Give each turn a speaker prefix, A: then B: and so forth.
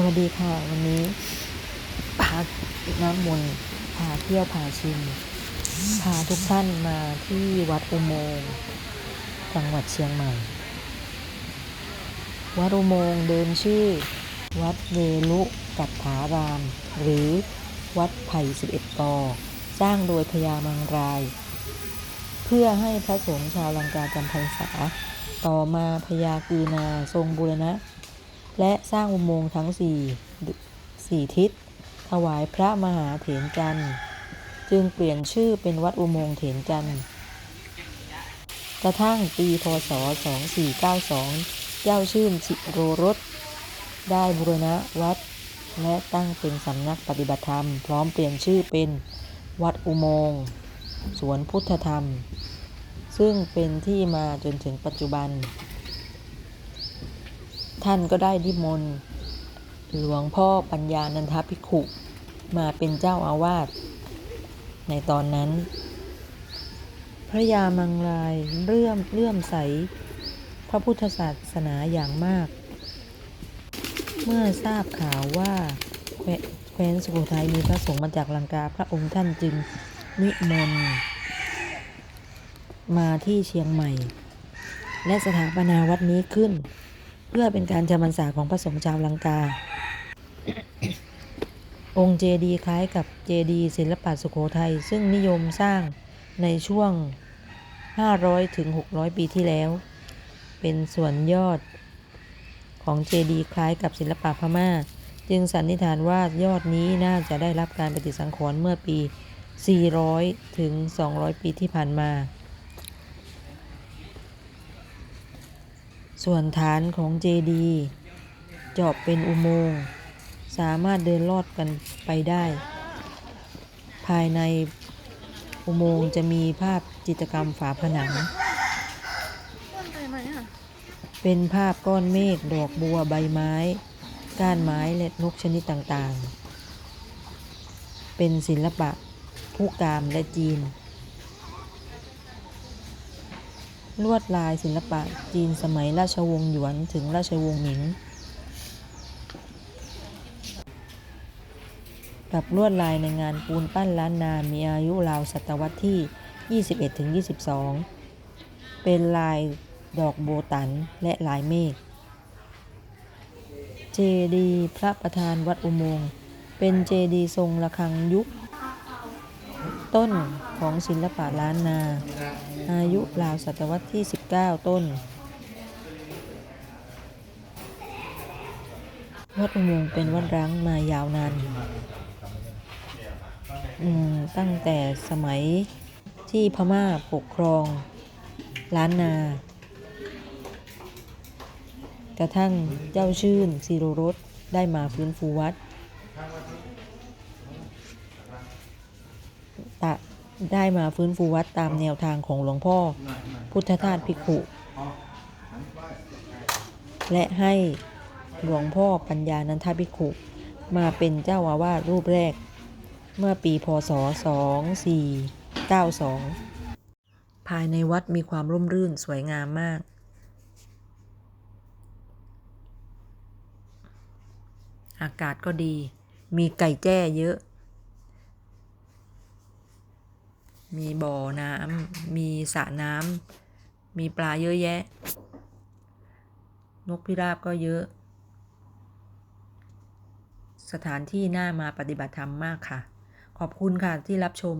A: สวัสดีค่ะ วันนี้พาน้ำมนต์พาเที่ยวพาชิม พาทุกท่านมาที่วัดอุโมงค์จังหวัดเชียงใหม่ วัดอุโมงค์เดิมชื่อ วัดเวลุกัตถาราม หรือวัดไผ่สิบเอ็ดกอสร้างโดยพญามังราย เพื่อให้พระสงฆ์ชาวลังกาจำพรรษา ต่อมาพญากืนาทรงบูรณะ และสร้างอุโมงค์ทั้งสี่สี่ทิศ ถวายพระมหาเถรจันทร์จึงเปลี่ยนชื่อเป็นวัดอุโมงค์เถรจันทร์กระทั่งปีพศ 2492 เจ้าชื่นสิโรรสได้บูรณะวัด และตั้งเป็นสำนักปฏิบัติธรรม พร้อมเปลี่ยนชื่อเป็นวัดอุโมงค์สวนพุทธธรรม ซึ่งเป็นที่มาจนถึงปัจจุบัน ท่านก็ได้นิมนต์หลวงพ่อปัญญานันทภิกขุ มาเป็นเจ้าอาวาสในตอนนั้น พระยามังรายเลื่อมเลื่อมใส พระพุทธศาสนาอย่างมาก เมื่อทราบข่าวว่าแคว้แคว้นสุโขทัยมีพระสงฆ์มาจากลังกาพระองค์ท่านจึงนิมนต์มาที่เชียงใหม่ และสถาปนาวัดนี้ขึ้น เพื่อเป็นการจำพรรษาของพระสงฆ์ชาวลังกา องค์เจดีย์คล้ายกับเจดีย์ศิลปะสุโขทัยซึ่งนิยมสร้างในช่วง 500ถึง600 ปีที่แล้ว เป็นส่วนยอดของเจดีย์คล้ายกับศิลปะพม่า จึงสันนิษฐานว่ายอดนี้น่าจะได้รับการปฏิสังขรณ์เมื่อปี 400 ถึง 200 ปีที่ผ่านมา ส่วนฐานของเจดีย์เจาะเป็นอุโมงค์สามารถเดินลอดกันไปได้ ภายในอุโมงค์จะมีภาพจิตรกรรมฝาผนัง เป็นภาพก้อนเมฆดอกบัวใบไม้ ก้านไม้และนกชนิดต่างๆ เป็นศิลปะผู้กามและจีน ลวดลายศิลปะจีนสมัยราชวงศ์หยวนถึงราชวงศ์หมิง กับลวดลายในงานปูนปั้นล้านนามีอายุราวศตวรรษที่ 21-22 เป็นลายดอกโบตันและลายเมฆ เจดีพระประธานวัดอุโมงค์ เป็นเจดีทรงระฆังยุค ต้นของศิลปะล้านนา อายุราวศตวรรษที่ 19 ต้น วัดอุโมงค์เป็นวัดร้างมายาวนานตั้งแต่สมัยที่พม่าปกครองล้านนา กระทั่งเจ้าชื่นซีโรรสได้มาฟื้นฟูวัด ตะได้มาฟื้นฟูวัดตามแนวทางของหลวงพ่อ พุทธทาสภิกขุ และให้หลวงพ่อปัญญานันทภิกขุ มาเป็นเจ้าอาวาสรูปแรก เมื่อปีพศ 2492 ภายในวัดมีความร่มรื่นสวยงามมาก อากาศก็ดี มีไก่แจ้เยอะ มีบ่อน้ำมีสระน้ำมีปลาเยอะแยะ นกพิราบก็เยอะ สถานที่น่ามาปฏิบัติธรรมมากค่ะ ขอบคุณค่ะที่รับชม